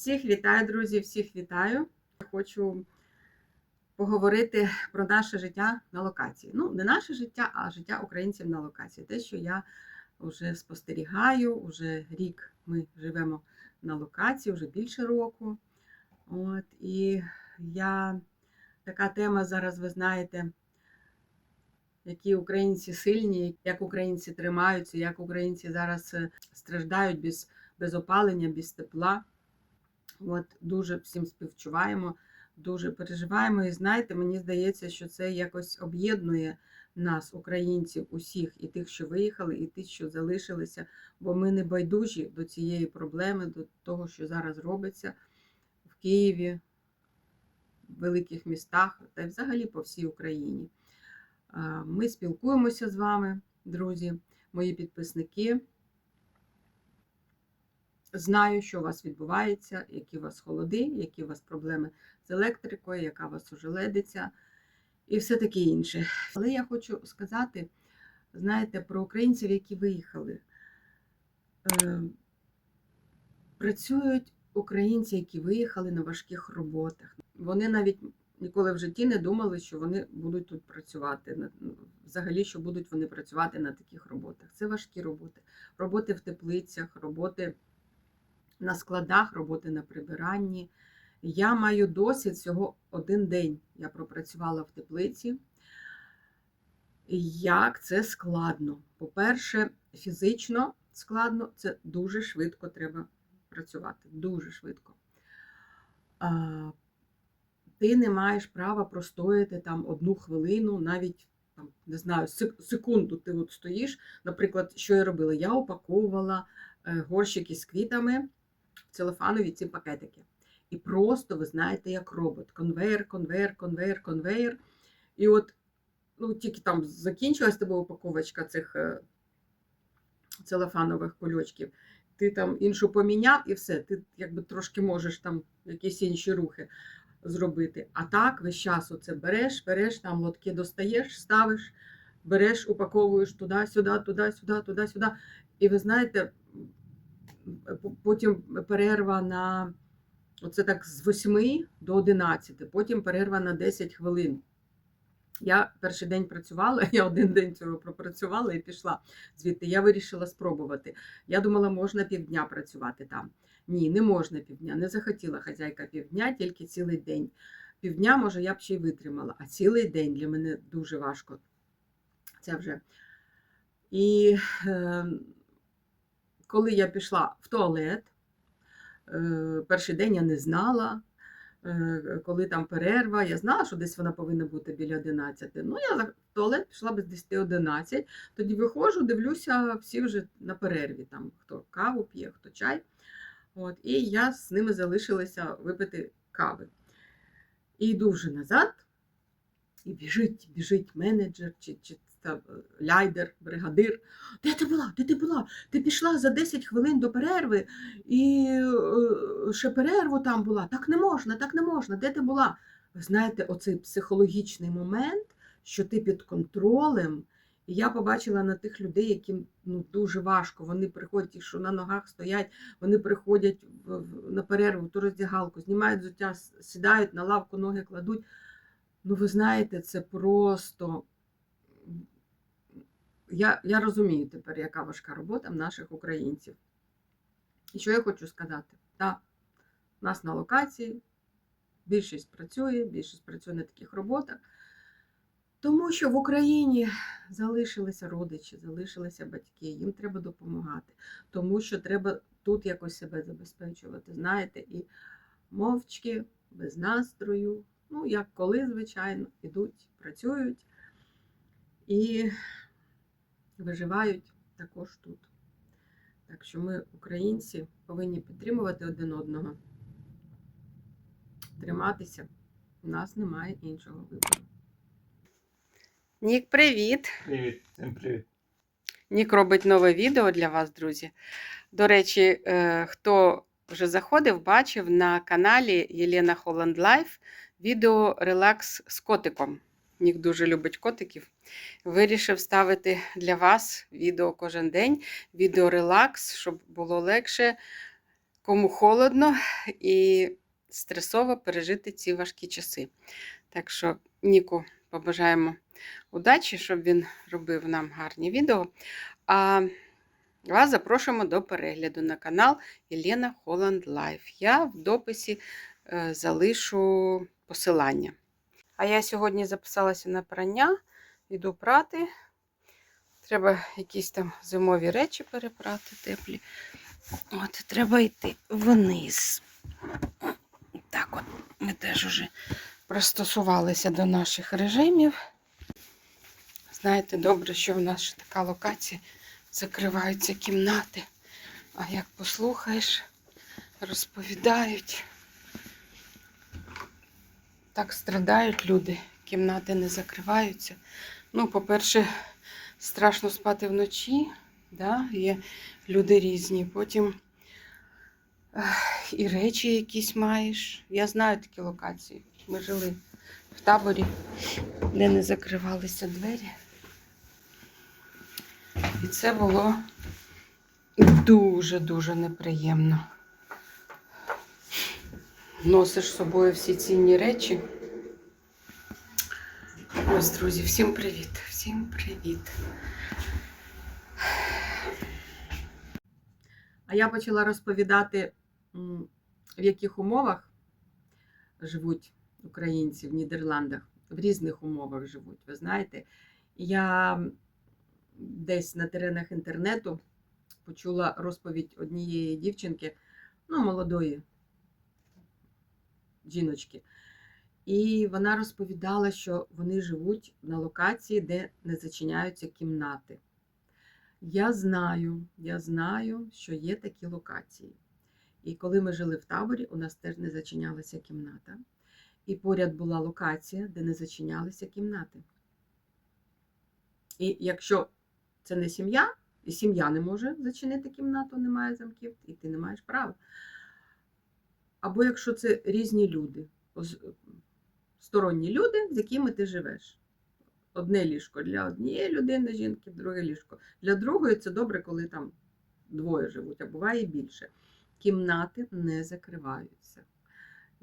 Всіх вітаю, друзі, всіх вітаю. Хочу поговорити про наше життя на локації. Ну, не наше життя, а життя українців на локації. Те, що я вже спостерігаю, вже рік ми живемо на локації, вже більше року. От, і я така тема зараз, ви знаєте, які українці сильні, як українці тримаються, як українці зараз е, страждають без, без опалення, без тепла. От дуже всім співчуваємо, дуже переживаємо. І знаєте, мені здається, що це якось об'єднує нас, українців, усіх, і тих, що виїхали, і тих, що залишилися, бо ми не байдужі до цієї проблеми, до того, що зараз робиться в Києві, в великих містах та й взагалі по всій Україні. Ми спілкуємося з вами, друзі, мої підписники. Знаю, що у вас відбувається, які у вас холоди, які у вас проблеми з електрикою, яка у вас ожеледиця і все таке інше. Але я хочу сказати, знаєте, про українців, які виїхали. Е, Працюють українці, які виїхали на важких роботах. Вони навіть ніколи в житті не думали, що вони будуть тут працювати. Взагалі, що будуть вони працювати на таких роботах. Це важкі роботи. Роботи в теплицях, роботи на складах, роботи на прибиранні. Я маю досвід всього один день. Я пропрацювала в теплиці. Як це складно? По-перше, фізично складно, це дуже швидко треба працювати. Дуже швидко. Ти не маєш права простояти там одну хвилину, навіть там, не знаю, секунду ти от стоїш. Наприклад, що я робила? Я упаковувала е, горщики з квітами целофанові ці пакетики. І просто, ви знаєте, як робот. Конвейер, конвейер, конвейер, конвейер. І от ну, тільки там закінчилась тебе упаковочка цих е, целофанових кульочків. Ти там іншу поміняв і все. Ти якби трошки можеш там якісь інші рухи зробити. А так весь час оце береш, береш, там лотки достаєш, ставиш, береш, упаковуєш туди-сюди, туди-сюди, туди-сюди. І ви знаєте, потім перерва на оце так з 8 до 11, потім перерва на 10 хвилин. Я перший день працювала, я один день цього пропрацювала і пішла звідти. Я вирішила спробувати. Я думала, можна півдня працювати там. Ні, не можна півдня. Не захотіла хазяйка півдня, тільки цілий день. Півдня, може, я б ще й витримала, а цілий день для мене дуже важко. Це вже. І е, коли я пішла в туалет, е, перший день я не знала, е, коли там перерва, я знала, що десь вона повинна бути біля 11. Ну, я в туалет пішла без 10-11, тоді виходжу, дивлюся, всі вже на перерві, там хто каву п'є, хто чай. От, і я з ними залишилася випити кави. І йду вже назад, і біжить, біжить менеджер чи, чи та, е, ляйдер, бригадир. Де ти була? Де ти була? Ти пішла за 10 хвилин до перерви, і е, ще перерву там була. Так не можна, так не можна. Де ти була? Ви знаєте, оцей психологічний момент, що ти під контролем. І я побачила на тих людей, яким ну, дуже важко. Вони приходять, що на ногах стоять, вони приходять на перерву, ту роздягалку, знімають взуття, сідають на лавку, ноги кладуть. Ну, ви знаєте, це просто. Я, я розумію тепер, яка важка робота в наших українців. І що я хочу сказати? Так, у нас на локації більшість працює, більшість працює на таких роботах. Тому що в Україні залишилися родичі, залишилися батьки, їм треба допомагати, тому що треба тут якось себе забезпечувати, знаєте, і мовчки, без настрою, ну, як коли, звичайно, ідуть, працюють і виживають також тут. Так що ми, українці, повинні підтримувати один одного, триматися. У нас немає іншого вибору. Нік, привіт! Привіт, всім привіт. Нік робить нове відео для вас, друзі. До речі, е, хто вже заходив, бачив на каналі Єлена Холланд Лайф відео Релакс з котиком. Нік дуже любить котиків. Вирішив ставити для вас відео кожен день, відео релакс, щоб було легше кому холодно і стресово пережити ці важкі часи. Так що Ніку побажаємо удачі, щоб він робив нам гарні відео. А вас запрошуємо до перегляду на канал Єлена Холланд Лайф. Я в дописі е, залишу посилання. А я сьогодні записалася на прання, йду прати. Треба якісь там зимові речі перепрати теплі. От, треба йти вниз. Так от, ми теж уже пристосувалися до наших режимів. Знаєте, добре, що в нас ще така локація, закриваються кімнати. А як послухаєш, розповідають. Так страдають люди, кімнати не закриваються. Ну, по-перше, страшно спати вночі, да? є люди різні. Потім і речі якісь маєш. Я знаю такі локації. Ми жили в таборі, де не закривалися двері. І це було дуже-дуже неприємно. Носиш з собою всі цінні речі. Ось, друзі, всім привіт! Всім привіт! А я почала розповідати, в яких умовах живуть українці в Нідерландах. В різних умовах живуть. Ви знаєте, я десь на теренах інтернету почула розповідь однієї дівчинки, ну, молодої жіночки. І вона розповідала, що вони живуть на локації, де не зачиняються кімнати. Я знаю, я знаю, що є такі локації. І коли ми жили в таборі, у нас теж не зачинялася кімната. І поряд була локація, де не зачинялися кімнати. І якщо це не сім'я, і сім'я не може зачинити кімнату, немає замків, і ти не маєш права. Або якщо це різні люди, сторонні люди, з якими ти живеш. Одне ліжко для однієї людини, жінки, друге ліжко. Для другої це добре, коли там двоє живуть, а буває і більше. Кімнати не закриваються.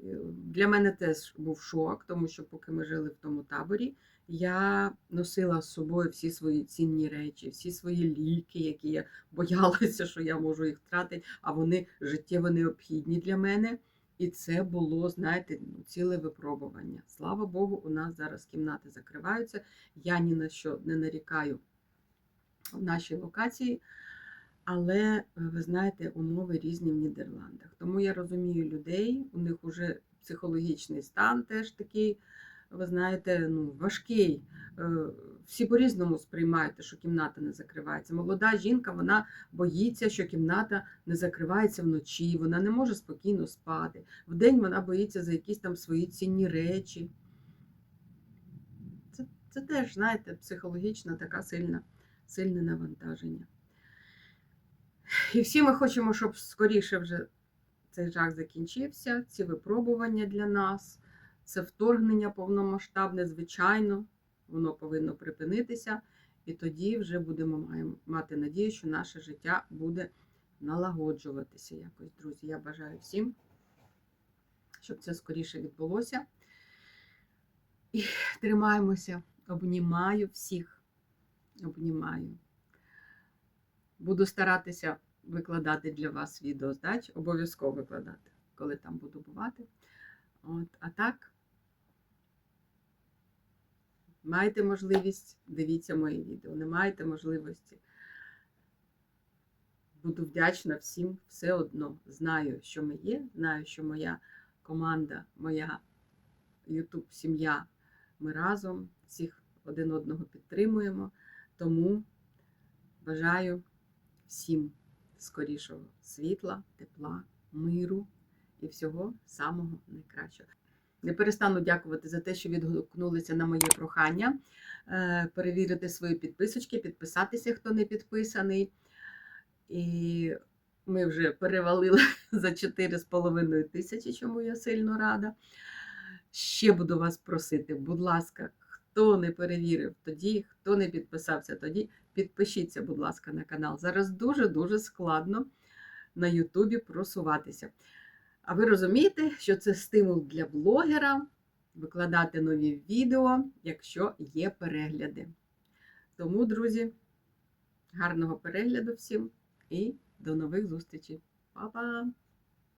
Е, Для мене теж був шок, тому що поки ми жили в тому таборі, я носила з собою всі свої цінні речі, всі свої ліки, які я боялася, що я можу їх втратити, а вони життєво необхідні для мене. І це було, знаєте, ну, ціле випробування. Слава Богу, у нас зараз кімнати закриваються. Я ні на що не нарікаю в нашій локації, але е, ви знаєте, умови різні в Нідерландах. Тому я розумію людей, у них вже психологічний стан теж такий, ви знаєте, ну, важкий. Е, Всі по-різному сприймають, що кімната не закривається. Молода жінка вона боїться, що кімната не закривається вночі, вона не може спокійно спати. Вдень вона боїться за якісь там свої цінні речі. Це, це теж, знаєте, психологічна така сильна, сильне навантаження. І всі ми хочемо, щоб скоріше вже цей жах закінчився, ці випробування для нас, це вторгнення повномасштабне, звичайно, воно повинно припинитися. І тоді вже будемо мати надію, що наше життя буде налагоджуватися якось, друзі. Я бажаю всім, щоб це скоріше відбулося. І тримаємося, обнімаю всіх. Обнімаю. Буду старатися викладати для вас відео здач, обов'язково викладати, коли там буду бувати. От, а так, маєте можливість, дивіться мої відео. Не маєте можливості. Буду вдячна всім все одно. Знаю, що ми є, знаю, що моя команда, моя YouTube сім'я, ми разом всіх один одного підтримуємо. Тому бажаю всім скорішого світла, тепла, миру і всього самого найкращого. Не перестану дякувати за те, що відгукнулися на моє прохання. Е, Перевірити свої підписочки, підписатися, хто не підписаний. І ми вже перевалили за 4,5 тисячі, чому я сильно рада. Ще буду вас просити, будь ласка, хто не перевірив тоді, хто не підписався тоді, підпишіться, будь ласка, на канал. Зараз дуже-дуже складно на Ютубі просуватися. А ви розумієте, що це стимул для блогера викладати нові відео, якщо є перегляди. Тому, друзі, гарного перегляду всім і до нових зустрічей. Па-па!